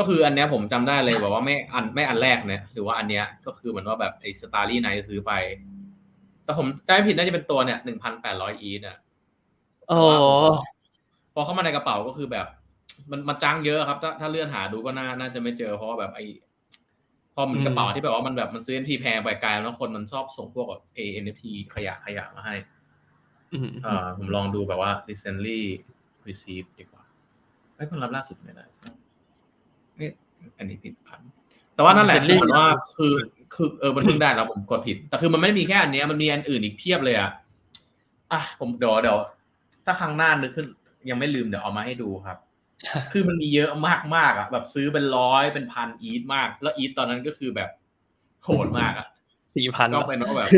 ก็คืออันเนี้ยผมจำได้เลยแบบว่าไม่อันไม่อันแรกเนี่ยหรือว่าอันเนี้ยก็คือเหมือนว่าแบบไอ้สตาร์ลี่ไนซื้อไป แต่ผมได้ผิดน่าจะเป็นตัวเนี่ยหนึ่งพันแปดร้อยอีทอะโอ้พอเข้ามาในกระเป๋าก็คือแบบ มันมันจ้างเยอะครับ ถ้าถ้าเลื่อนหาดูก็น่าน่าจะไม่เจอเพราะว่าแบบไอ้พอมันกระเป๋าที่แบบว่ามันแบบมันซื้อ NFT แพงไปไกลแล้วคนมันชอบส่งพวกแบบ NFT ขยะขยะมาให้อืมอ่าผมลองดูแบบว่า recently received ดีกว่าไอ้ยเพิ่งรับล่าสุดไม่ได้เอ๊ะอันนี้ผิดพันแต่ว่านั่นแหละคือเหมือนว่าคือคือเออมันเพิ่งได้แล้วผมกดผิด แต่คือมันไม่ได้มีแค่อันเนี้ยมันมีอันอื่นอีกเพียบเลยอะอะผมเดี๋ยวเดี๋ยวถ้าครั้งหน้านึกขึ้น ยังไม่ลืมเดี๋ยวเอามาให้ดูครับ คือมันมีเยอะมากมากๆอะแบบซื้อเป็นร้อยเป็นพันอีทมาก แล้วอีทตอนนั้นก็คือแบบโหดมากอะสี่พันก็เป็นว่าแบบ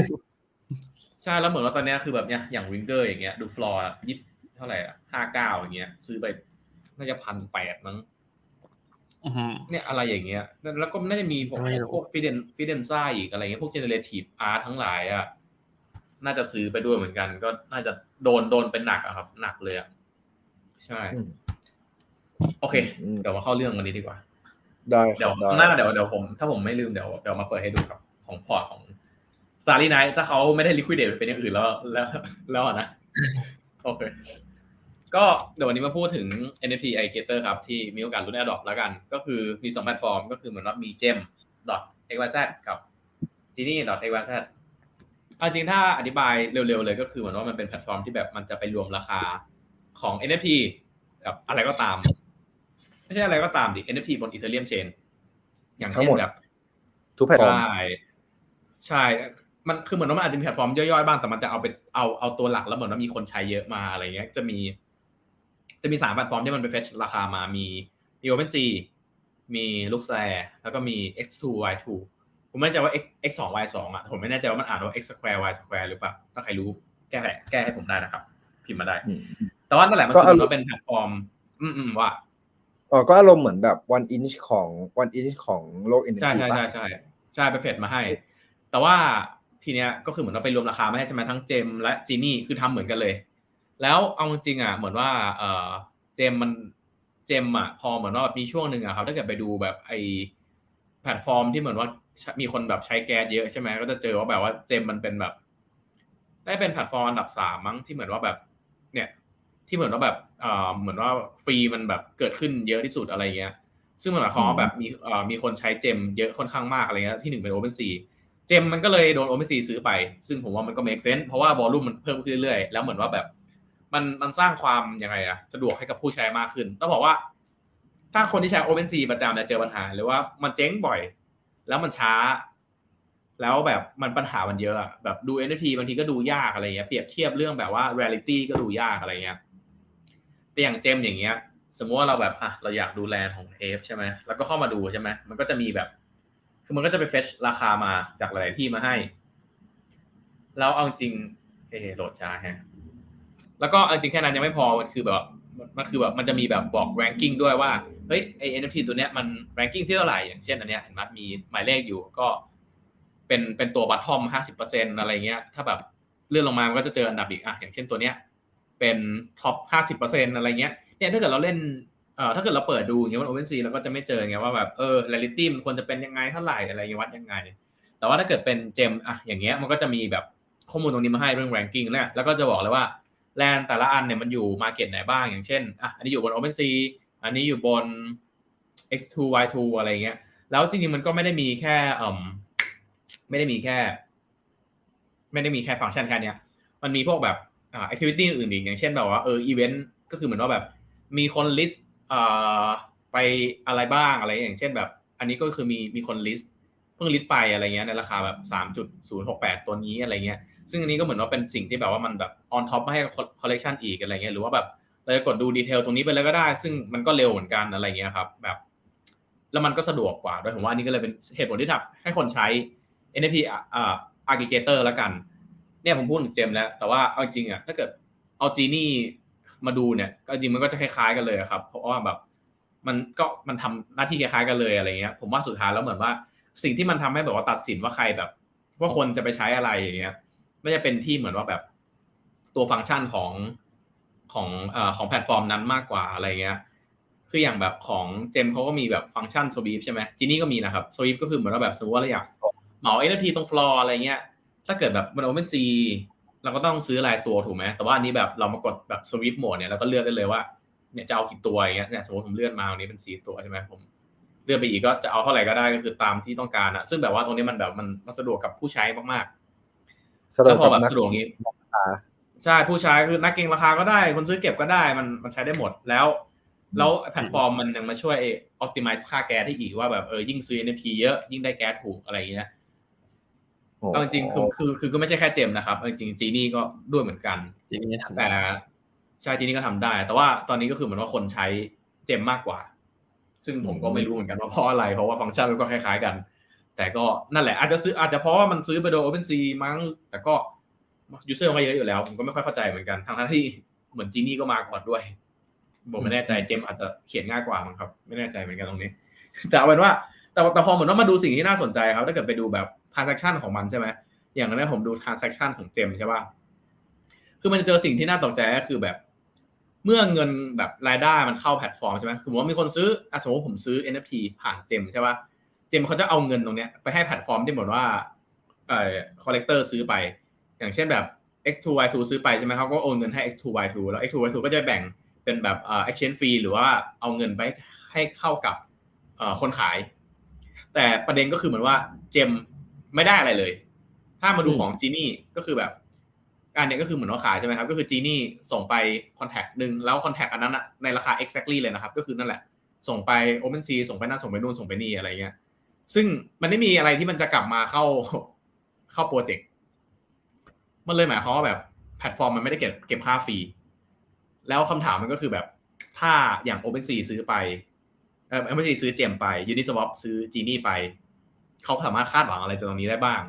ใช่แล้วเหมือนว่าตอนเนี้ยคือแบบเนี้ยอย่างวิงเกอร์อย่างเงี้ยดูฟลอร์ยี่เท่าไหร่อะห้าเก้าอย่างเงี้ย ซื้อไปน่าจะพันแปดมั้งอืม เนี่ยอะไรอย่างเงี้ย แล้วแล้วก็น่าจะมีพวกไม่รู้พวกฟิเดนฟิเดนซ่าอีกอะไรเงี้ยพวกเจเนเรทีฟอาร์ทั้งหลายอะน่าจะซื้อไปด้วยเหมือนกัน ก็น่าจะโดนโดนเป็นหนักอะครับ หนักเลยอะใช่อืมโอเคอืมเดี๋ยวมาเข้าเรื่องวันนี้ดีกว่าได้คเดี๋รัยวบได้ข้างหน้าเดี๋ยวเดี๋ยวผม ถ้าผมไม่ลืมเดี๋ยวเดี๋ยวมาเปิดให้ดูครับ ของพอร์ตของ Starry Night ถ้าเขาไม่ได้ liquidate เป็นอย่างอื่นแล้วแล้วแล้วอะนะโอเค ก็เดี๋ยววันนี้มาพูดถึง NFT aggregator ครับ ที่มีโอกาสรุ่น Adopt แล้วกัน ก็คือมีสองแพลตฟอร์ม ก็คือเหมือนว่ามี gem xyz กับ genie xyz เอาจริงถ้าอธิบายเร็วๆเลยก็คือเหมือนว่ามันเป็นแพลตฟอร์มที่แบบมันจะไปรวมราคาของ NFT กับอะไรก็ตาม ไม่ใช่อะไรก็ตามดิ NFT บน Ethereum Chain อย่างทั้งเช่หมนดแบบทุกแพลตฟอร์มใช่ใช่มันคือเหมือนว่ามันอาจจะมีแพลตฟอร์มย่อยๆบ้างแต่มันจะเอาไปเอาเอาตัวหลักแล้วเหมือนว่ามีคนใช้เยอะมาอะไรเงี้ย จะมี จะมีสามแพลตฟอร์มที่มันไปเฟชราคามามีมี OpenSea มี Luxor แล้วก็มี X2 Y2 ผมไม่แน่ใจว่า X X 2 Y 2 อะผมไม่แน่ใจว่ามันอ่านว่า X square Y square หรือเปล่าถ้าใครรู้แก้แก้ให้ผมได้นะครับ พิมพ์มาได้อืมแต่ว่านั่นแหละมันก็คืออารมณ์ว่าเป็นแพลตฟอร์มอืมอืมว่าอ๋อก็อารมณ์เหมือนแบบ one inch ของ one inch ของโลก NFT ใช่ใช่ป่ะใช่ใช่ใช่ไปเฟดมาให้ แต่ว่าทีเนี้ยก็คือเหมือนเราไปรวมราคามาให้ใช่ไหมทั้งเจมและจีนี่คือทำเหมือนกันเลย แล้วเอาจริงอะเหมือนว่าเออเจมมันเจมอะพอเหมือนว่ามีช่วงหนึ่งอะครับถ้าเกิดไปดูแบบไอแพลตฟอร์มที่เหมือนว่ามีคนแบบใช้แก๊สเยอะใช่ไหมก็จะเจอว่าแบบว่าเจมมันเป็นแบบ ได้เป็นแพลตฟอร์มอันดับสามมั้งที่เหมือนว่าแบบ เนี่ย ที่เหมือนว่าแบบเออเหมือนว่าฟรีมันแบบเกิดขึ้นเยอะที่สุดอะไรเงี้ย ซึ่งมันหมายความว่าแบบมีเอ่อมีคนใช้เจมเยอะค่อนข้างมากอะไรเงี้ยที่หนึ่งเป็น OpenSea เจมมันก็เลยโดน OpenSea ซื้อไป ซึ่งผมว่ามันก็ make sense เพราะว่า volume มันเพิ่มขึ้นเรื่อยๆแล้วเหมือนว่าแบบ มันมันสร้างความยังไงอะสะดวกให้กับผู้ใช้มากขึ้น ต้องบอกว่า ถ้าคนที่ใช้ OpenSea ประจำจะเจอปัญหา หรือว่ามันเจ๊งบ่อย แล้วมันช้า แล้วแบบมันปัญหามันเยอะอะแบบดู NFT บางทีก็ดูยากอะไรเงี้ยเปรียบเทียบเรื่องแบบว่า reality ก็ดูยากอะไรเงี้ยแต่อย่างเจมอย่างเงี้ย สมมติว่าเราแบบอะเราอยากดูแลนด์ของเทปใช่ไหมแล้วก็เข้ามาดูใช่ไหมมันก็จะมีแบบ คือมันก็จะไปเฟชราคามาจากหลายที่มาให้แล้วเอาจริงเออโหลดช้าแฮะ แล้วก็จริงแค่นั้นยังไม่พอมันคือแบบมันคือแบบมันจะมีแบบบอก ranking ด้วยว่าเฮ้ยไอ NFT ตัวเนี้ยมัน ranking ที่เท่าไหร่อย่างเช่นอันเนี้ยเห็นไหมมีหมายเลขอยู่ก็เป็นเป็นตัวบัตทอมห้าสิบเปอร์เซ็นอะไรเงี้ย ถ้าแบบเลื่อนลงมามันก็จะเจออันดับอีกอะอย่างเช่นตัวเนี้ยเป็นท็อปห้าสิบเปอร์เซ็นอะไรเงี้ยเนี่ยถ้าเกิดเราเล่นเอ่อถ้าเกิดเราเปิดดูอย่างเงี้ยบน OpenSea เราก็จะไม่เจอไงว่าแบบเออ reality มันควรจะเป็นยังไงเท่าไหร่อะไรเงี้ยวัดยังไง แต่ว่าถ้าเกิดเป็นเจมอะอย่างเงี้ยมันก็จะมีแบบข้อมูลตรงนี้มาให้เรื่อง ranking แล้วแล้วก็จะบอกเลยว่า แลนแต่ละอันเนี่ยมันอยู่ market ไหนบ้างอย่างเช่นอะอันนี้อยู่บน OpenSea อันนี้อยู่บน X2 Y2 อะไรเงี้ย แล้วจริงๆมันก็ไม่ได้มีแค่เอ่มไม่ได้มีแค่ ไม่ได้มีแค่ฟังก์ชันแค่นี้มันมีพวกแบบอ่า activity อื่นอีกอย่างเช่นแบบว่าเออ event ก็คือเหมือนว่าแบบ มีคน list อ่าไปอะไรบ้างอะไรอย่างเช่นแบบ อันนี้ก็คือมีมีคน list เพิ่ง list ไปอะไรเงี้ยในราคาแบบสามจุดศูนย์หกแปดตัวนี้อะไรเงี้ย ซึ่งอันนี้ก็เหมือนว่าเป็นสิ่งที่แบบว่ามันแบบ on top มาให้ collection อีกอะไรเงี้ยหรือว่าแบบเราจะกดดูดีเทลตรงนี้ไปเลยก็ได้ ซึ่งมันก็เร็วเหมือนกันอะไรเงี้ยครับ แบบ แล้วมันก็สะดวกกว่าด้วยผมว่าอันนี้ก็เลยเป็นเหตุผลที่ทำให้คนใช้ NFT อ่า aggregator แล้วกัน เนี่ยผมพูดถึงเจมแล้ว แต่ว่าเอาจริงอะถ้าเกิดเอาจีนี่มาดูเนี่ยก็จริงมันก็จะคล้ายๆกันเลยครับ เพราะว่าแบบมันก็มันทำหน้าที่คล้ายๆกันเลยอะไรเงี้ย ผมว่าสุดท้ายแล้วเหมือนว่า สิ่งที่มันทำให้แบบว่าตัดสินว่าใครแบบ ว่าคนจะไปใช้อะไรอย่างเงี้ย ไม่จะเป็นที่เหมือนว่าแบบตัวฟังก์ชันของของเอ่อของแพลตฟอร์มนั้นมากกว่าอะไรเงี้ย คืออย่างแบบของเจมเขาก็มีแบบฟังก์ชันสวีปใช่ไหมจีนี่ก็มีนะครับสวีปก็คือเหมือนว่าแบบสมมติว่าเราอยากเหมา NFT ตรงฟลอร์อะไรเงี้ย ถ้าเกิดแบบมัน Open Sea เราก็ต้องซื้อรายตัวถูกไหม แต่ว่าอันนี้แบบเรามากดแบบสวิปโหมดเนี่ยเราก็เลือกได้เลยว่าเนี่ยจะเอากี่ตัวอย่างเงี้ยเนี่ยสมมติผมเลื่อนมาวันนี้เป็นสี่ตัวใช่ไหมผมเลื่อนไปอีกก็จะเอาเท่าไหร่ก็ได้ก็คือตามที่ต้องการอะซึ่งแบบว่าตรงนี้มันแบบมันมันสะดวกกับผู้ใช้มากๆ สะดแล้ววพกกัอบแบบนักสะดวกนี้ราคาใช่ผู้ใช้คือนักเก็งราคาก็ได้ คนซื้อเก็บก็ได้มันมันใช้ได้หมดแล้ว แล้วแพลตฟอร์มมันยังมาช่วย optimize ค่าแก๊สได้อีกว่าแบบเออยิ่งซื้อ NFT เยอะยิ่งได้แก๊สถูกอะไรอย่างเงี้ยโอ้เอาจริงๆคือคือคือก็ไม่ใช่แค่เจมนะครับเอาจริงๆจีนี่ก็ด้วยเหมือนกันจีนี่ทำแต่ได้ใช่จีนี่ก็ทำได้ แต่ว่าตอนนี้ก็คือเหมือนว่าคนใช้เจมมากกว่า ซึ่งผมก็ไม่รู้เหมือนกันว่าเพราะอะไรเพราะว่าฟังก์ชันมันก็คล้ายๆกัน แต่ก็นั่นแหละอาจจะซื้ออาจจะเพราะว่ามันซื้อไปโดย OpenSea มั้ง แต่ก็ยูเซอร์มาเยอะอยู่แล้ว ผมก็ไม่ค่อยเข้าใจเหมือนกันทั้งๆที่เหมือนจีนี่ก็มาก่อนด้วยผมไม่แน่ใจเจมอาจจะเขียนง่ายกว่ามั้งครับ ไม่แน่ใจเหมือนกันตรงนี้ แต่เอาเป็นว่าแต่แต่พอเหมือนว่ามาดูสิ่งที่น่าสนใจครับ ถ้าเกิดไปดูแบบ transaction ของมันใช่ไหมอย่างนั้นผมดู transaction ของเจมใช่ป่ะคือมันจะเจอสิ่งที่น่าตกใจก็คือแบบ เมื่อเงินแบบรายได้มันเข้าแพลตฟอร์มใช่ไหมคือผมว่ามีคนซื้ออะสมมติผมซื้อ NFT ผ่านเจมใช่ป่ะ เจมเขาจะเอาเงินตรงเนี้ยไปให้แพลตฟอร์มที่เหมือนว่าเอ่อ collector ซื้อไป อย่างเช่นแบบ x2y2 ซื้อไปใช่ไหมเขาก็โอนเงินให้ x2y2 แล้ว x2y2 ก็จะแบ่งเป็นแบบเอ่อ exchange fee หรือว่าเอาเงินไปให้เข้ากับเอ่อคนขาย แต่ประเด็นก็คือเหมือนว่าเจมไม่ได้อะไรเลย ถ้ามาดูของจีนี่ก็คือแบบอันเนี้ยก็คือเหมือนว่าขายใช่ไหมครับ ก็คือจีนี่ส่งไปคอนแทคหนึ่งแล้วคอนแทคอันนั้นอะในราคา exactly เลยนะครับ ก็คือนั่นแหละ ส่งไป OpenSea ส่งไปนั่นส่งไปนู่นส่งไปนี่อะไรเงี้ย ซึ่งมันไม่มีอะไรที่มันจะกลับมาเข้าเข้าโปรเจกต์มันเลยหมายความว่าแบบแพลตฟอร์มมันไม่ได้เก็บเก็บค่าฟรี แล้วคำถามมันก็คือแบบถ้าอย่าง OpenSea ซื้อไปเออ OpenSea ซื้อเจมไป Uniswap ซื้อจีนี่ไป เขาสามารถคาดหวังอะไรจากตรงนี้ได้บ้าง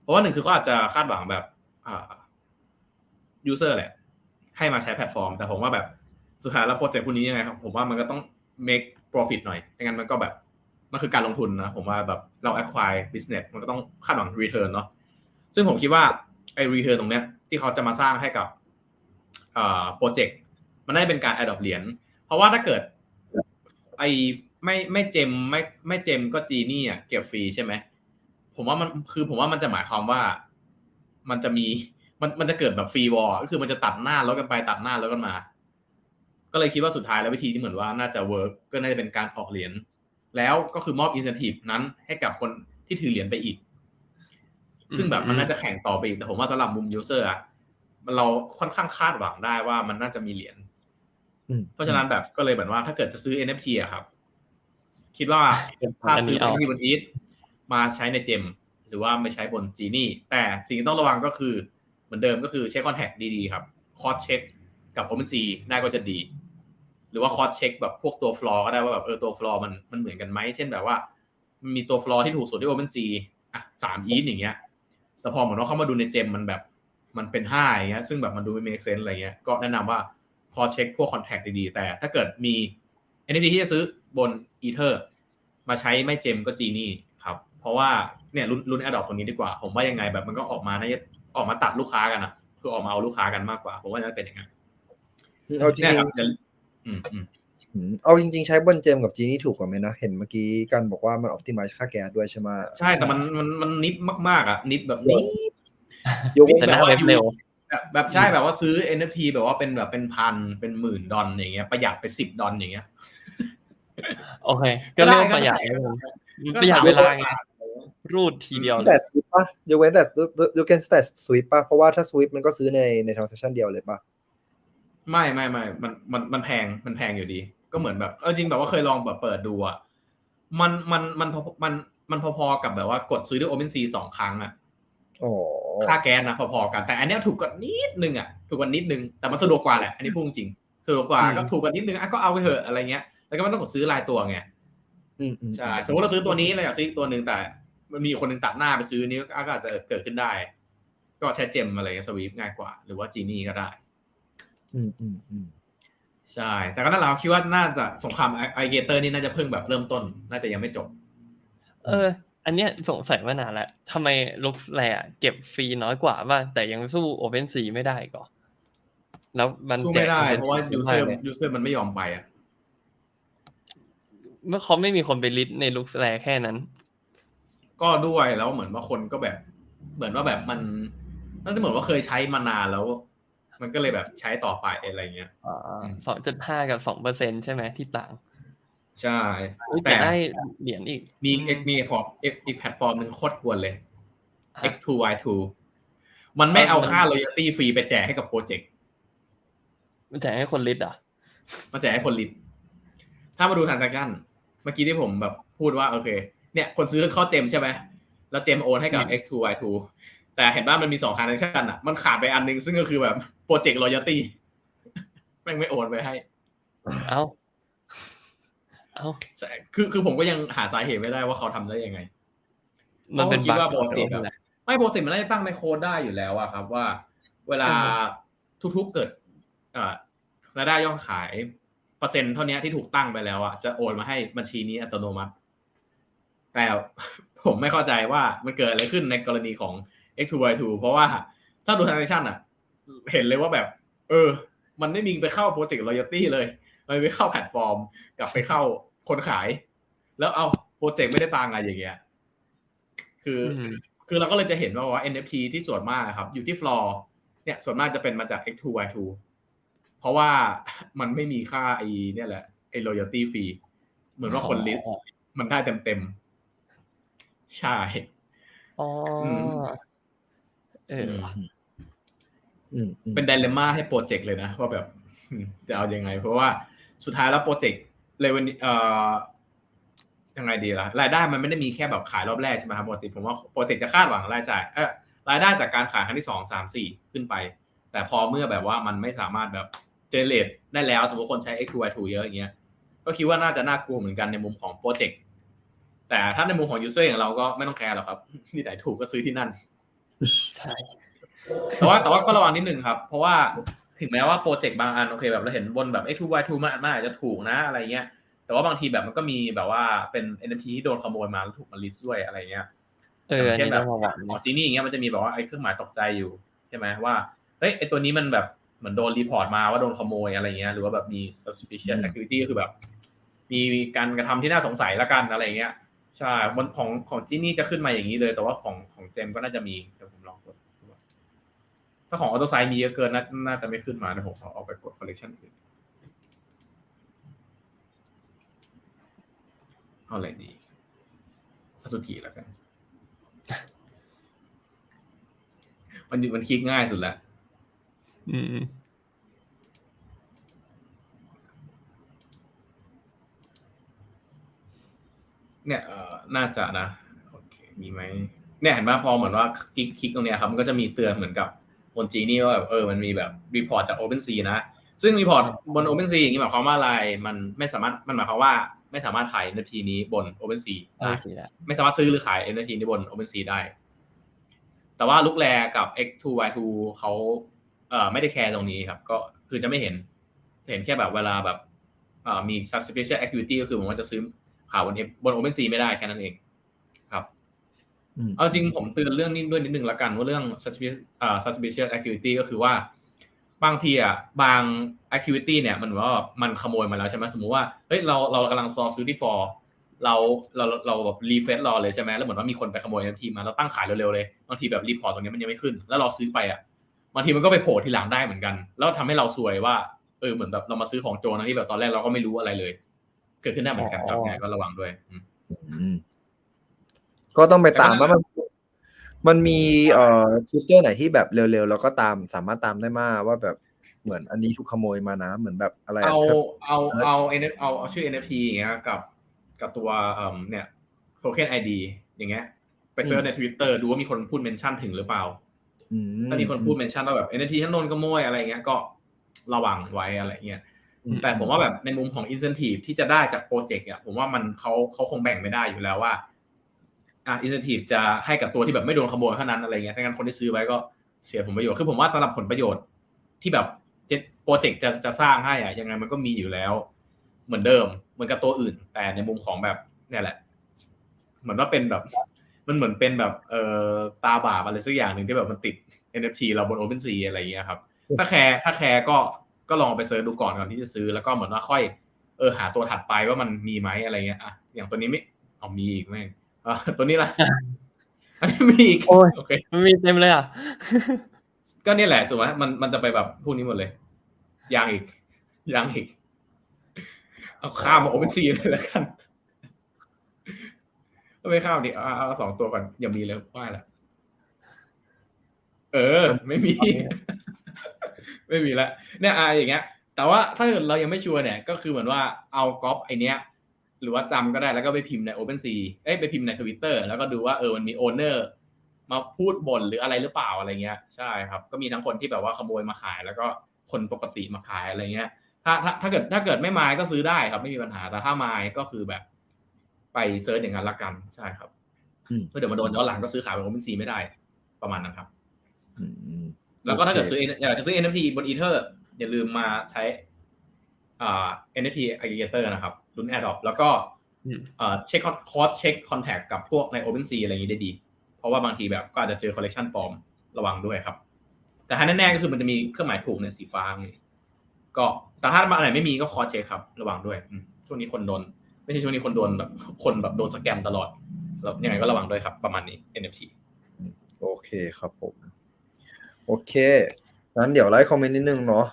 เพราะว่าหนึ่งคือเขาอาจจะคาดหวังแบบอ่า user แหละ ให้มาใช้แพลตฟอร์ม แต่ผมว่าแบบสุดท้ายแล้วโปรเจกต์พวกนี้ยังไงครับ ผมว่ามันก็ต้อง make profit หน่อยไม่งั้นมันก็แบบ มันคือการลงทุนนะผมว่าแบบเรา acquire business มันก็ต้องคาดหวัง return เนาะซึ่งผมคิดว่าไอ้ return ตรงเนี้ยที่เขาจะมาสร้างให้กับโปรเจกต์มันได้เป็นการ adopt เหรียญเพราะว่าถ้าเกิดไอ้ไม่ไม่เจมไม่ไม่เจมก็จีนี่อะเก็บฟรีใช่ไหมผมว่ามันคือผมว่ามันจะหมายความว่ามันจะมีมันมันจะเกิดแบบฟรีวอลก็คือมันจะตัดหน้ารถกันไปตัดหน้ารถกันมา ก็เลยคิดว่าสุดท้ายแล้ววิธีที่เหมือนว่าน่าจะเวิร์กก็น่าจะเป็นการออกเหรียญ แล้วก็คือมอบอินเซนティブนั้นให้กับคนที่ถือเหรียญไปอีก ซึ่งแบบมันน่าจะแข่งต่อไปอีกแต่ผมว่าสำหรับมุมยูเซอร์อะเราค่อนข้างคาดหวังได้ว่ามันน่าจะมีเหรียญ อืม เพราะฉะนั้นแบบก็เลยแบบว่าถ้าเกิดจะซื้อ NFT อะครับ คิดว่า ถ้า อัน ซื้ นี้ อ เอา NFT บนอีทมาใช้ในเจม หรือว่าไม่ใช้บนจีนี่ แต่สิ่งที่ต้องระวังก็คือเหมือนเดิมก็คือเช็คคอนแทคดีๆครับคอร์สเช็คกับ OpenSea ได้ก็จะดี ห รือว่าคอร์สเช็คแบบพวกตัวฟลอร์ก็ได้ว่าแบบเออตัวฟลอร์มันมันเหมือนกันไหมเช่นแบบว่ามันมีตัวฟลอร์ที่ถูกสุดที่ OpenSea อะสามอีทอย่างเงี้ยแต่พอเหมือนว่าเข้ามาดูในเจมมันแบบมันเป็นห้าอย่างเงี้ยซึ่งแบบมันดูไม่ make sense อะไรเงี้ยก็แนะนำว่าพอเช็คพวกคอนแทคดีๆ แต่ถ้าเกิดมี NFT ที่จะซื้อบน Ether มาใช้ไม่เจมก็จีนี่ครับเพราะว่าเนี่ยรุ่นรุ่น Adopt ตรงนี้ดีกว่า ผมว่ายังไงแบบมันก็ออกมาน่าจะออกมาตัดลูกค้ากันอะคือออกมาเอาลูกค้ากันมากกว่า ผมว่าน่าจะเป็นอย่างนั้นเอาจเนี่ยริงครับเดี๋ยว อืมอืมๆอืมเอาจริงๆ ใช้บนเจมกับจีนี่ถูกกว่าไหมนะ เห็นเมื่อกี้กันบอกว่ามัน optimize ค่าแก๊สด้วยใช่ไหมใช่แต่มันมันมันนิดมากๆอะ นิดแบบนิดยกเว้นแต่หน้าเว็บเร็วแบบแบบใช่แบบว่าซื้อ NFT แบบว่าเป็นแบบเป็นพันเป็นหมื่นดอลอย่างเงี้ยประหยัดไปสิบดอลอย่างเงี้ยโอเค ก็เรียกว่าประหยัดก็ได้ประหยัดเวลาไงก็รูดทีเดียวเลแต่ยสวิปป่ะยกเว้นแต่ยกเว้นแต่สวิปป่ะเพราะว่าถ้าสวิปมันก็ซื้อในใน transaction เดียวเลยป่ะ ไม่ไม่ไม่มันมันมันแพงมันแพงอยู่ดี ก็เหมือนแบบเออจริงแบบว่าเคยลองแบบเปิดดูอะมันมันมันพอมันมันพอๆกับแบบว่ากดซื้อด้วย OpenSea สองครั้งอะอ๋อค่าแก๊สนะพอๆกันแต่อันเนี้ยถูกกว่านิดนึงอะถูกกว่านิดนึงแต่มันสะดวกกว่าแหละอันนี้พูดจริงสะดวกกว่าอืมก็ถูกกว่านิดนึงอะก็เอาไปเถอะอะไรเงี้ยแล้วก็ไม่ต้องกดซื้อรายตัวไงอืมอืมใช่สมมติเราซื้อตัวนี้เราอยากซื้ออีกตัวหนึ่งแต่ มันมีคนหนึ่งตัดหน้าไปซื้อนี้ก็อาจจะเกิดขึ้นได้ ก็ใช้เจมอะไรเงี้ยสวีปง่ายกว่า หรือว่าจีนี่ก็ได้ อืมอืมอืมใช่ แต่ก็นั่นแหละคิดว่าน่าจะสงครามไอเกเตอร์นี่น่าจะเพิ่งแบบเริ่มต้น น่าจะยังไม่จบ เออ อันเนี้ยสงสัยมานานแล้วทำไมลุกแลเก็บฟรีน้อยกว่าบ้างแต่ยังสู้ OpenSea ไม่ได้ก่อนแล้วมันสู้แจไม่กได้ incentive เพราะว่ายูเซอร์มากเลยยูเซอร์มันไม่ยอมไปอะเมื่อเขาไม่มีคนไปลิสต์ในลุกแลแค่นั้น ก็ด้วยแล้วเหมือนว่าคนก็แบบ เหมือนว่าแบบมันน่าจะเหมือนว่าเคยใช้มานานแล้ว มันก็เลยแบบใช้ต่อไปอะไรเงี้ยอ่าสองจุดห้ากับสองเปอร์เซ็นใช่ไหมที่ต่าง ใช่เฮ้ยแต่แต่ได้เหรียญอีก มีอืมีพออีกแพลตฟอร์มหนึ่งโคตรกวนเลยฮะ X2 Y2 มันไม่เอามันค่า loyalty ฟรีไปแจกให้กับโปรเจกต์ มันแจกให้คนลิสต์อะมาแจกให้คนลิสต์ถ้ามาดูทางการเมื่อกี้ที่ผมแบบพูดว่าโอเค เนี่ย คนซื้อเข้าเจมใช่ไหมแล้วเจมโอนให้กับอืม X2 Y2 แต่เห็นว่ามันมีสองทางชันอะมันขาดไปอันหนึงซึ่งก็คือแบบโปรเจกต์ loyalty แม่งไม่โอนไปให้ เอ้าเอ้าใช่คือคือผมก็ยังหาสาเหตุไม่ได้ว่าเขาทำได้ยังไง มันเป็นคิดบั๊กว่าปกติหรือแบบอะไรไม่ปกติมันน่าจะตั้งในโค้ดได้อยู่แล้วอะครับ ว่า เวลาอืมทุกๆเกิดอ่ารายได้ยอดขายเปอร์เซ็นต์เท่านี้ที่ถูกตั้งไปแล้วอะจะโอนมาให้บัญชีนี้อัตโนมัติ แต่ผมไม่เข้าใจว่ามันเกิดอะไรขึ้นในกรณีของ X2Y2 เพราะว่าถ้าดู transaction อะเห็นเลยว่าแบบ เออ มันไม่มีไปเข้าโปรเจกต์ loyalty เลย มันไปเข้าแพลตฟอร์ม กลับไปเข้าคนขาย แล้วเอาโปรเจกต์ไม่ได้ตังค์อะไรอย่างเงี้ย คืออมคือเราก็เลยจะเห็นว่าว่า NFT ที่ส่วนมากครับ อยู่ที่ฟลอร์เนี่ยส่วนมากจะเป็นมาจาก X2Y2 เพราะว่ามันไม่มีค่าไอ้เนี่ยแหละไอ้ loyalty fee เหมือนว่าคนลิสต์มันได้เต็มเต็มๆใช่อ๋ออม เออว่ะอืมอืมเป็นไดเลม่าให้โปรเจกต์เลยนะว่าแบบอืมจะเอายังไง เพราะว่าสุดท้ายแล้วโปรเจกต์เลยวันเอ่อยังไงดีล่ะรายได้มันไม่ได้มีแค่แบบขายรอบแรกใช่ไหมครับปกติผมว่าโปรเจกต์จะคาดหวังรายจ่ายเออรายได้จากการขายครั้งที่สองสามสี่ขึ้นไป แต่พอเมื่อแบบว่ามันไม่สามารถแบบเจเนเรตได้แล้วสมมติคนใช้ X2 Y2 เยอะอย่างเงี้ยก็คิดว่าน่าจะน่ากลัวเหมือนกันในมุมของโปรเจกต์แต่ถ้าในมุมของยูเซอร์อย่างเราก็ไม่ต้องแคร์หรอกครับที่ไหนถูกก็ซื้อที่นั่น ใช่แต่ว่าแต่ว่าก็ระวังนิดนึงครับ เพราะว่าถึงแม้ว่าโปรเจกต์บางอันโอเคแบบเราเห็นบนแบบ X2 Y2 มันมันอาจจะถูกนะอะไรเงี้ย แต่ว่าบางทีแบบมันก็มีแบบว่าเป็น NFT ที่โดนขโมยมาแล้วถูกมาลิสต์ด้วยอะไรเงี้ยเอออันนี้ต้องระวังหมอจีนี่อย่างเงี้ยมันจะมีแบบว่าไอ้เครื่องหมายตกใจอยู่ใช่ไหมว่าเฮ้ยไอ้ตัวนี้มันแบบเหมือนโดนรีพอร์ตมาว่าโดนขโมยอะไรเงี้ยหรือว่าแบบมี suspicious activity ก็คือแบบ มีการกระทำที่น่าสงสัยละกันอะไรเงี้ยใช่บนของของจีนี่จะขึ้นมาอย่างนี้เลย แต่ว่าของของเจมก็น่าจะมีเดี๋ยวผมลองกดดูว่า ถ้าของออโตไซด์มีเยอะเกินน่าน่าจะไม่ขึ้นมาเดี๋ยวผมขอเอาไปกด collection อื่นเอาอะไรดีอาสุกิแล้วกัน มันมันคลิกง่ายสุดละอืมเนี่ยเอ่อน่าจะนะ โอเค มีไหมเนี่ยเห็นไหมพอเหมือนว่าคลิกคลิกตรงเนี้ยครับ มันก็จะมีเตือนเหมือนกับ บนจีนี่ว่าแบบเออมันมีแบบรีพอร์ตจาก OpenSea นะ ซึ่งรีพอร์ตบน OpenSea อย่างนี้หมายความว่าอะไรมันไม่สามารถมันหมายความว่าไม่สามารถขาย NFT นี้บน OpenSea โอได้เคแล้วไม่สามารถซื้อหรือขาย NFT นี้บน OpenSea ได้ แต่ว่าลุกแลกับ X2Y2 เขาเอ่อไม่ได้แคร์ตรงนี้ครับ ก็คือจะไม่เห็น เห็นแค่แบบเวลาแบบเอ่อมี suspicious activity ก็คือผมว่าจะซื้อข่าวบน F- บน OpenSea ไม่ได้แค่นั้นเองครับอืม เอาจริงผมเตือนเรื่องนี้ด้วยนิดนึงละกันว่าเรื่อง suspicious อ่า suspicious activity ก็คือว่า บางทีอะบาง activity เนี่ย มันว่ามันขโมยมาแล้วใช่ไหมสมมุติว่าเฮ้ยเราเรากำลังซอซื้อที่ for เราเราเราแบบรีเฟซรอเลยใช่ไหมแล้วเหมือนว่ามีคนไปขโมย NFT มาแล้วตั้งขายเร็วๆเลยบางทีแบบรีพอร์ตตรงนี้มันยังไม่ขึ้น แล้วเราซื้อไปอะบางทีมันก็ไปโผล่ทีหลังได้เหมือนกัน แล้วทำให้เราซวยว่าเออเหมือนแบบเรามาซื้อของโจรนะที่แบบตอนแรกเราก็ไม่รู้อะไรเลย เกิดขึ้นได้เหมือนกันครับยังไงก็ระวังด้วย อืมอืม ก็ต้องไปตามแต่ก็ว่ามันมันมีเอ่อทวิตเตอร์ไหนที่แบบเร็วๆแล้วก็ตามสามารถตามได้มากว่าแบบเหมือนอันนี้ถูกขโมยมานะ เหมือนแบบอะไรอะเอาเธอเอาเอา NF เอาเอาชื่อ NFT อย่างเงี้ยกับกับตัวเอ่อเนี่ยโทเค็น ID อย่างเงี้ย ไปเซิร์ชใน Twitter ดูว่ามีคนพูดเมนชั่นถึงหรือเปล่าอืมถ้ามีคนพูดเมนชั่นว่าแบบ NFT ฉันโดนขโมยอะไรเงี้ยก็ระวังไว้อะไรเงี้ยอืมแต่ผมว่าแบบในมุมของ incentive ที่จะได้จากโปรเจกต์เนี่ยผมว่ามันเขาเขาคงแบ่งไม่ได้อยู่แล้วว่า อะ incentive จะให้กับตัวที่แบบไม่โดนขโมยเท่านั้นอะไรเงี้ยถ้างั้นคนที่ซื้อไว้ก็เสียผลประโยชน์คือผมว่าสำหรับผลประโยชน์ที่แบบโปรเจกต์จะจะสร้างให้อะยังไงมันก็มีอยู่แล้ว เหมือนเดิมเหมือนกับตัวอื่น แต่ในมุมของแบบเนี่ยแหละ เหมือนว่าเป็นแบบ มันเหมือนเป็นแบบเอ่อตาบาปอะไรสักอย่างหนึ่งที่แบบมันติด NFT เราบน OpenSea อะไรเงี้ยครับ ถ้าแคร์ถ้าแคร์ก็ก็ลองไปเซิร์ชดูก่อนก่อนที่จะซื้อแล้วก็เหมือนว่าค่อย เออหาตัวถัดไปว่ามันมีไหมอะไรเงี้ยอะอย่างตัวนี้ไม่เอามีอีกแม่ง อะตัวนี้ล่ะอันนี้มีอีกโอ้ยโอเคมันมีเต็มเลยอะ ก็เนี่ยแหละถูกไหมมันมันจะไปแบบพวกนี้หมดเลยยังอีกยังอีก เอาข้ามมาโอเปนซีเลยแล้วกันก็ไม่ข้ามดิเอาเอาเอาสองตัวก่อนอย่ามีเลยว่าละเออ ไม่มี ไม่มีละเนี่ยอะอย่างเงี้ย แต่ว่าถ้าเกิดเรายังไม่ชัวร์เนี่ย ก็คือเหมือนว่าเอาก๊อปไอเนี้ย หรือว่าจำก็ได้แล้วก็ไปพิมพ์ใน OpenSea เอ้ยไปพิมพ์ใน Twitter แล้วก็ดูว่าเออมันมีโอเนอร์มาพูดบ่นหรืออะไรหรือเปล่าอะไรเงี้ยใช่ครับ ก็มีทั้งคนที่แบบว่าขโมยมาขาย แล้วก็คนปกติมาขายอะไรเงี้ย ถ้าถ้าถ้าเกิดถ้าเกิดไม่มายก็ซื้อได้ครับไม่มีปัญหาแต่ถ้ามายก็คือแบบ ไปเซิร์ชอย่างนั้นละกันใช่ครับอืมเพื่อเดี๋ยวมาโดนย้อนหลังก็ซื้อขายบน OpenSea ไม่ได้ ประมาณนั้นครับอืมแล้วก็ถ้าเกิดโอเคซื้ออยากจะซื้อ NFT บน Ether อย่าลืมมาใช้อ่า NFT aggregator นะครับ ลุ้น AirDrop แล้วก็อืมเอ่อเช็คคอร์สเช็คคอนแทคกับพวกใน OpenSea อะไรอย่างนี้ได้ดี เพราะว่าบางทีแบบก็อาจจะเจอคอลเล t ชันปลอมระวังด้วยครับ แต่ถ้าแน่ๆก็คือมันจะมีเครื่องหมายถูกในสีฟ้าไงก็แต่ถ้ามาอะไรไม่มีก็คอร์สเช็คครับ ระวังด้วยอืมช่วงนี้คนโดน ไม่ใช่ช่วงนี้คนโดนแบบคนแบบโดนสแกมตลอดแล้วยังไงก็ระวังด้วยครับ ประมาณนี้ NFT โอเคครับผม โอเคงั้นเดี๋ยวไลค์คอมเมนต์นิดนึงเนาะ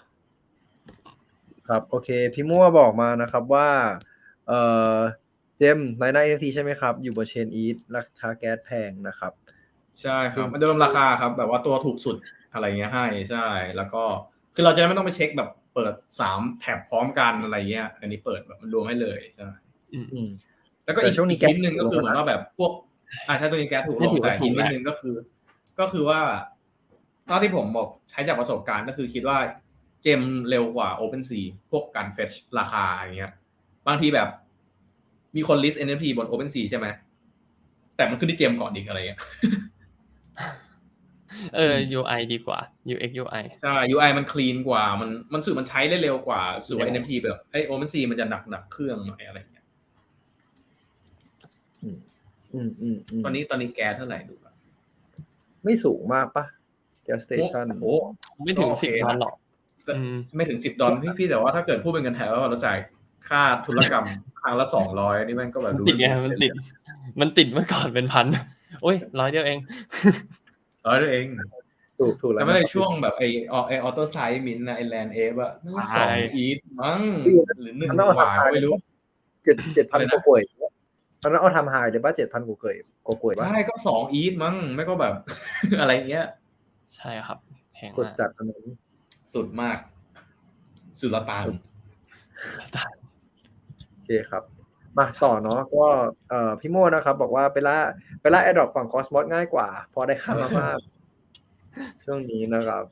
ครับ โอเค พี่มั่วบอกมานะครับว่า เอ่อเจมรายได้ NFT ใช่ไหมครับ อยู่บนเชนอีทราคาแก๊สแพงนะครับ ใช่ครับมันจะรวมราคาครับ แบบว่าตัวถูกสุดอะไรเงี้ยให้ใช่ แล้วก็คือเราจะได้ไม่ต้องไปเช็คแบบเปิดสามแถบพร้อมกันอะไรเงี้ย อันนี้เปิดแบบมันรวมให้เลยใช่อืมแล้วก็แต่อีกช่วงนี้อีกแก๊สนิดนึงก็คือเหมือนว่าแบบพวกอ่าใช่ตัวนี้แก๊สถูกลไม่งถือแต่ว่าถูอีกกนิดแหละนึงก็คือ ก็คือว่าเท่าที่ผมบอกใช้จากประสบการณ์ก็คือคิดว่าเจมเร็วกว่า OpenSea พวกการเฟชราคาอย่างเงี้ย บางทีแบบ มีคน list NFT บน OpenSea ใช่ไหมแต่มันขึ้นที่เจมก่อนอีกอะไรเงี้ยเออ UI ดีกว่า UX UI ใช่ UI มันคลีนกว่า มันมันสื่อมันใช้ได้เร็วกว่าสื่อว่าเร็ว NFT แบบไอ้ OpenSea มันจะหนักหนักเครื่องหน่อยอะไรอย่างเงี้ยอืมอืมอืมอืมตอนนี้ตอนนี้แก๊สเท่าไหร่ดูก่อนไม่สูงมากปะแก๊สสเตชันโอ้ไม่ถึงก็โอเคสิบนะดอลหรอกอืมไม่ถึงสิบดอลลาร์พี่พี่แต่ว่าถ้าเกิดพูดเป็นเงินไทยว่าเราจ่าย ค่าธุรกรรมครั้งละสองร้อยนี่แม่งก็แบบมันดูติดไงมันติด มันติดเมื่อก่อนเป็นพันโอ้ยร้อยเดียวเองร้อยเองถูกถูกแล้วแต่ไม่ได้ช่วงแบบไออไอออโต้ไซด์มินไอแลนเอฟอะนั่นสองใช่อีทมั้งหรือหนึ่งมันต้องกว่าทำก็ไม่รู้เจ็ดเจ็ดพันอะไรกนะว่าป่วยตอนนั้นเอาทำไฮเดี๋ยวป่ะเจ็ดพันกว่าเกยกว่าป่วยป่ะใช่ก็สองอีทมั้งไม่ก็แบบ อะไรเงี้ย ใช่ครับแพงสุดมากจัดขนาดนี้สุดมาก สุดละตานโอ เคครับมาต่อเนาะก็เอ่อพี่โมนะครับ บอกว่าไปล่าไปล่าแอดดรอปฝั่งคอสมอสง่ายกว่า พอได้ค่ามากๆช่วงนี้นะครับ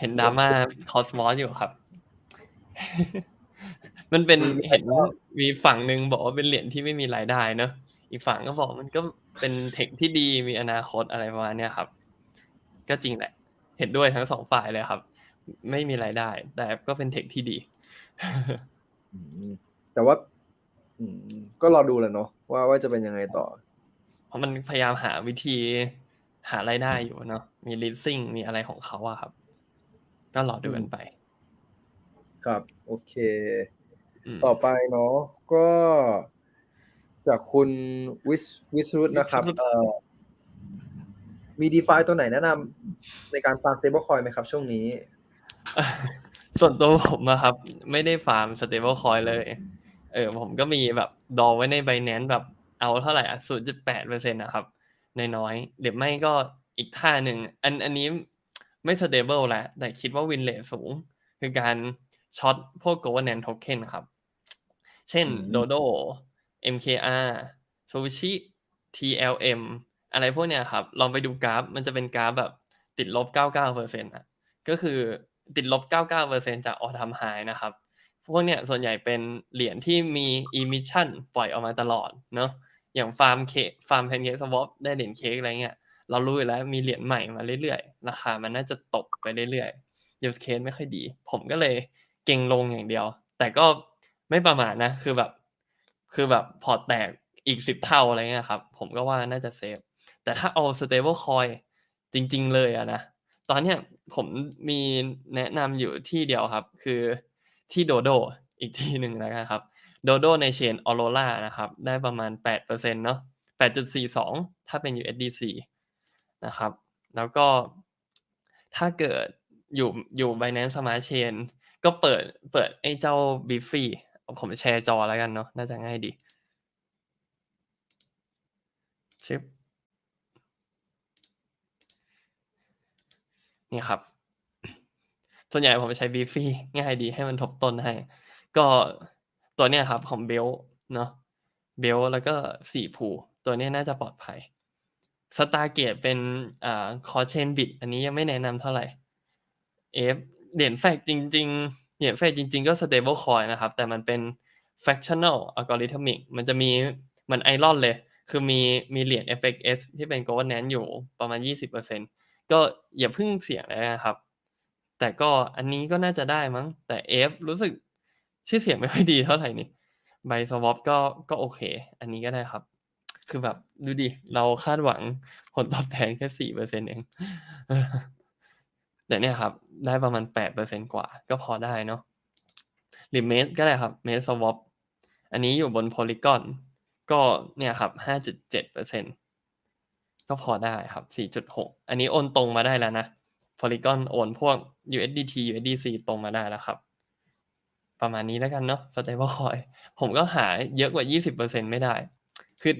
เห็นดราม่าคอสมอสอยู่ครับ มันเป็นเห็นมีฝั่งหนึ่งบอกว่าเป็นเหรียญที่ไม่มีรายได้เนอะอีกฝั่งก็บอกมันก็เป็นเทคที่ดีมีอนาคตอะไรประมาณเนี้ยครับ ก็จริงแหละ เห็นด้วยทั้งสองฝ่ายเลยครับ ไม่มีรายได้ แต่ก็เป็นเทคที่ดีอืมแต่ว่าอืม ก็รอดูแหละเนาะว่าว่าจะเป็นยังไงต่อ เพราะมันพยายามหาวิธีหารายได้อยู่เนาะมี leasing มีอะไรของเขาอะครับ ก็รอดูกันไป ครับ โอเคอืมต่อไปเนาะก็จากคุณวิสวิสรุตนะครับวิสรุตเอ่อมี d e f i ตัวไหนแนะนำในการฟาร์ม stablecoin ไหมครับช่วงนี้ ส่วนตัวผมอะครับ ไม่ได้ฟาร์ม stable coin เลยเออผมก็มีแบบดองไว้ใน Binance แบบเอาเท่าไหร่อะ0.8เปอร์เซ็นต์นะครับน้อยๆหรือไม่ก็อีกท่าหนึ่งอันอันนี้ไม่ stable แล้วแต่คิดว่า win rate สูง คือการช็อตพวก governance token ครับ เช่นอืม Dodo MKR Sushi TLM อะไรพวกเนี้ยครับ ลองไปดูกราฟ มันจะเป็นกราฟแบบติดลบ 99%อะ ก็คือติดลบ 99%จากออทำไฮนะครับ พวกเนี้ยส่วนใหญ่เป็นเหรียญที่มี emission ปล่อยออกมาตลอดเนาะอย่างฟาร์มเคฟาร์มแพนเค้กสวอปได้เหรียญเค้กอะไรเงี้ยเรารู้อยู่แล้วมีเหรียญใหม่มาเรื่อยๆ ราคามันน่าจะตกไปเรื่อยๆยูสเคสไม่ค่อยดี ผมก็เลยเก่งลงอย่างเดียว แต่ก็ไม่ประมาทนะ คือแบบ คือแบบพอแตกอีกสิบเท่าอะไรเงี้ยครับ ผมก็ว่าน่าจะเซฟ แต่ถ้าเอา stable coin จริง ๆ เลยอะนะ ตอนเนี้ยผมมีแนะนำอยู่ที่เดียวครับ คือ ที่โดโดอีกทีหนึ่งแล้วกันครับโดโดในเชนออโรรานะครับ ได้ประมาณ 8%เนาะ8.42 ถ้าเป็น USDC นะครับ แล้วก็ถ้าเกิดอยู่อยู่ Binance Smart Chain ก็เปิดเปิดไอ้เจ้า Biffy ผมแชร์จอแล้วกันเนาะน่าจะง่ายดีชิปนี่ครับ ส่วนใหญ่ผมใช้ Biffy ง่ายดีให้มันทบต้นให้ ก็ตัวเนี้ยครับของเบลเนาะเบลแล้วก็สี่ผูตัวนี้น่าจะปลอดภัยสตาร์เกตเป็นอ่าคอเชนบิดอันนี้ยังไม่แนะนำเท่าไหร่เอฟเหรียญแฟกจริง ๆเหรียญแฟกจริง ๆ ก็ stable coin นะครับ แต่มันเป็น fractional algorithmic มันจะมีเหมือนไอรอนเลย คือมีมีเหรียญ FXS ที่เป็น governance อยู่ประมาณ 20%ก็อย่าเพึ่งเสี่ยงเลยนะครับ แต่ก็อันนี้ก็น่าจะได้มั้ง แต่ F รู้สึกชื่อเสียงไม่ค่อยดีเท่าไหร่นี่ใบสวอปก็ก็โอเค อันนี้ก็ได้ครับ คือแบบดูดิ เราคาดหวังผลตอบแทนแค่สี่เปอร์เซ็นเองแต่เนี่ยครับ ได้ประมาณแปดเปอร์เซ็นกว่า ก็พอได้เนาะหรือเมสก็ได้ครับเมสสวอปอันนี้อยู่บนโพลิกอนก็เนี่ยครับห้าจุดเจ็ดเปอร์เซ็นก็พอได้ครับสี่จุดหกอันนี้โอนตรงมาได้แล้วนะ Polygon โอนพวก USDT USDC ตรงมาได้แล้วครับ ประมาณนี้แล้วกันเนาะ stable coin ผมก็หาเยอะกว่า 20%ไม่ได้ คือ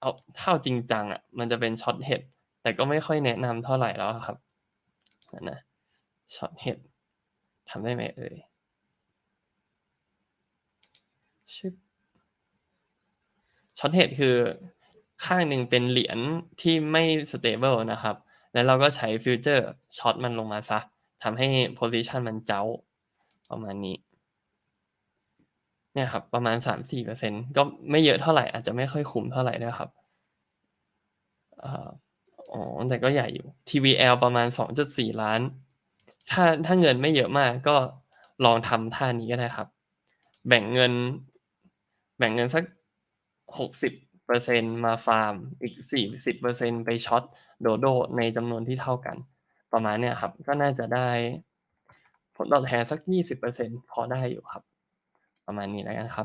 เอาเท่าจริงจังอะ มันจะเป็นช็อตเห็ดแต่ก็ไม่ค่อยแนะนำเท่าไหร่แล้วครับนะช็อตเห็ดทำได้ไหมเอ่ยชิบช็อตเห็ดคือข้างหนึ่งเป็นเหรียญที่ไม่ stable นะครับ แล้วเราก็ใช้ฟิวเจอร์ช็อตมันลงมาซะทำให้โพซิชันมันเจ้าประมาณนี้เนี่ยครับประมาณสามสี่เปอร์เซ็นก็ไม่เยอะเท่าไหร่อาจจะไม่ค่อยคุ้มเท่าไหร่นะครับอ๋อแต่ก็ใหญ่อยู่ TVL ประมาณสองจุดสี่ล้าน ถ้าถ้าเงินไม่เยอะมากก็ลองทำท่านี้ก็ได้ครับ แบ่งเงิน แบ่งเงินสักหกสิบ เปอร์เซ็นมาฟาร์มอีกสี่สิบเปอร์เซ็นไปช็อตโดโดในจำนวนที่เท่ากัน ประมาณเนี้ยครับ ก็น่าจะได้ผลตอบแทนสักยี่สิบเปอร์เซ็นพอได้อยู่ครับ ประมาณนี้แล้วกันครับ